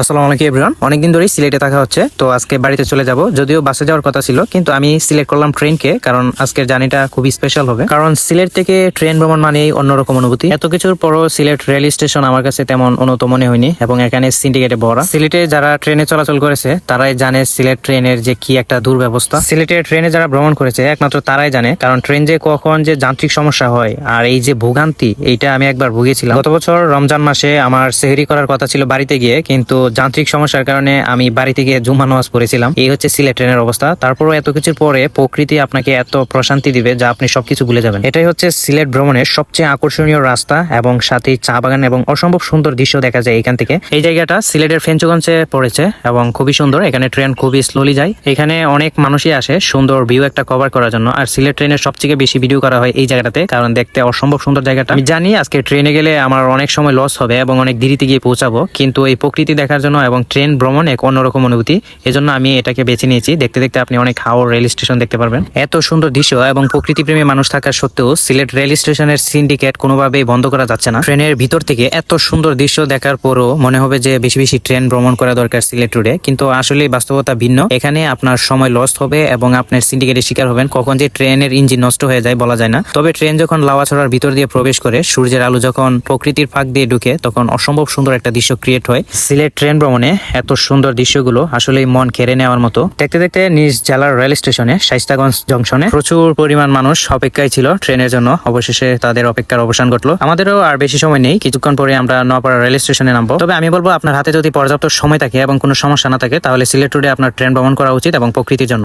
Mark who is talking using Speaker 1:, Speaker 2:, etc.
Speaker 1: আসসালামু আলাইকুম এভরিওয়ান অনেকদিন ধরেই সিলেটে থাকা হচ্ছে, তো আজকে বাড়িতে চলে যাব। যদিও বাসে যাওয়ার কথা ছিল, কিন্তু আমি সিলেক্ট করলাম ট্রেনকে, কারণ আজকের জার্নিটা খুবই স্পেশাল হবে। কারণ সিলেট থেকে ট্রেন ভ্রমণ মানেই অন্যরকম অনুভূতি। এত কিছুর পরও সিলেট রেল স্টেশন আমার কাছে তেমন উন্নত মনে হয়নি, এবং এখানে সিন্ডিকেটে ভরা। সিলেটে যারা ট্রেনে চলাচল করেছে, তারাই জানে সিলেট ট্রেনের যে কি একটা দুর্ব্যবস্থা। সিলেটের ট্রেনে যারা ভ্রমণ করেছে, একমাত্র তারাই জানে, কারণ ট্রেন যে কখন যে যান্ত্রিক সমস্যা হয়, আর এই যে ভোগান্তি, এইটা আমি একবার ভুগেছিলাম। গত বছর রমজান মাসে আমার সেহরি করার কথা ছিল বাড়িতে গিয়ে, কিন্তু যান্ত্রিক সমস্যার কারণে আমি বাড়ি থেকে জুম্মা নামাজ পড়েছিলাম, এই হচ্ছে সিলেট ট্রেনের অবস্থা। তারপরও এত কিছুর পরে প্রকৃতি আপনাকে এত প্রশান্তি দিবে যা আপনি সবকিছু ভুলে যাবেন। এটাই হচ্ছে সিলেট ভ্রমণের সবচেয়ে আকর্ষণীয় রাস্তা এবং সাথে চা বাগান এবং অসম্ভব সুন্দর দৃশ্য দেখা যায় এখান থেকে। এই জায়গাটা সিলেটের ফেঞ্চগঞ্জে পড়েছে এবং খুবই সুন্দর। এখানে ট্রেন খুবই স্লোলি যায়। এখানে অনেক মানুষই আসে, সুন্দর ভিউ একটা কভার করার জন্য। আর সিলেট ট্রেনের সবথেকে বেশি ভিডিও করা হয় এই জায়গাটাতে, কারণ দেখতে অসম্ভব সুন্দর জায়গাটা। আমি জানি আজকে ট্রেনে গেলে আমার অনেক সময় লস হবে এবং অনেক দেরিতে গিয়ে পৌঁছাবো, কিন্তু এই প্রকৃতি দেখার জন্য এবং ট্রেন ভ্রমণ এক অন্যরকম অনুভূতি। এজন্য আমি এটাকে বেছে নিয়েছি। দেখতে দেখতে আপনি অনেক হাওড় রেল স্টেশন দেখতে পারবেন। এত সুন্দর দৃশ্য এবং প্রকৃতি প্রেমী মানুষ থাকা সত্ত্বেও সিলেট রেল স্টেশনের সিন্ডিকেট কোনোভাবেই বন্ধ করা যাচ্ছে না। ট্রেনের ভিতর থেকে এত সুন্দর দৃশ্য দেখার পরও মনে হবে যে বেশি বেশি ট্রেন ভ্রমণ করা দরকার সিলেট রোডে কিন্তু আসলে বাস্তবতা ভিন্ন। এখানে আপনার সময় লস হবে এবং আপনার সিন্ডিকেটের শিকার হবেন। কখন যে ট্রেনের ইঞ্জিন নষ্ট হয়ে যায় বলা যায় না। তবে ট্রেন যখন লাওয়াছড়ার ভিতর দিয়ে প্রবেশ করে, সূর্যের আলো যখন প্রকৃতির ফাঁক দিয়ে ঢুকে, তখন অসম্ভব সুন্দর একটা দৃশ্য ক্রিয়েট হয়। সিলেট ট্রেন ভ্রমণে এত সুন্দর দৃশ্যগুলো আসলে মন কেড়ে নেওয়ার মতো। দেখতে দেখতে নিজ জেলার রেল স্টেশনে, শাইস্তাগঞ্জ জংশনে প্রচুর পরিমাণ মানুষ অপেক্ষায় ছিল ট্রেনের জন্য। অবশেষে তাদের অপেক্ষার অবসান ঘটলো। আমাদেরও আর বেশি সময় নেই। কিছুক্ষণ পরে আমরা নপাড়া রেল স্টেশনে নামবো। তবে আমি বলব, আপনার হাতে যদি পর্যাপ্ত সময় থাকে এবং কোনো সমস্যা না থাকে, তাহলে সিলেট রোডে আপনার ট্রেন ভ্রমণ করা উচিত এবং প্রকৃতির জন্য।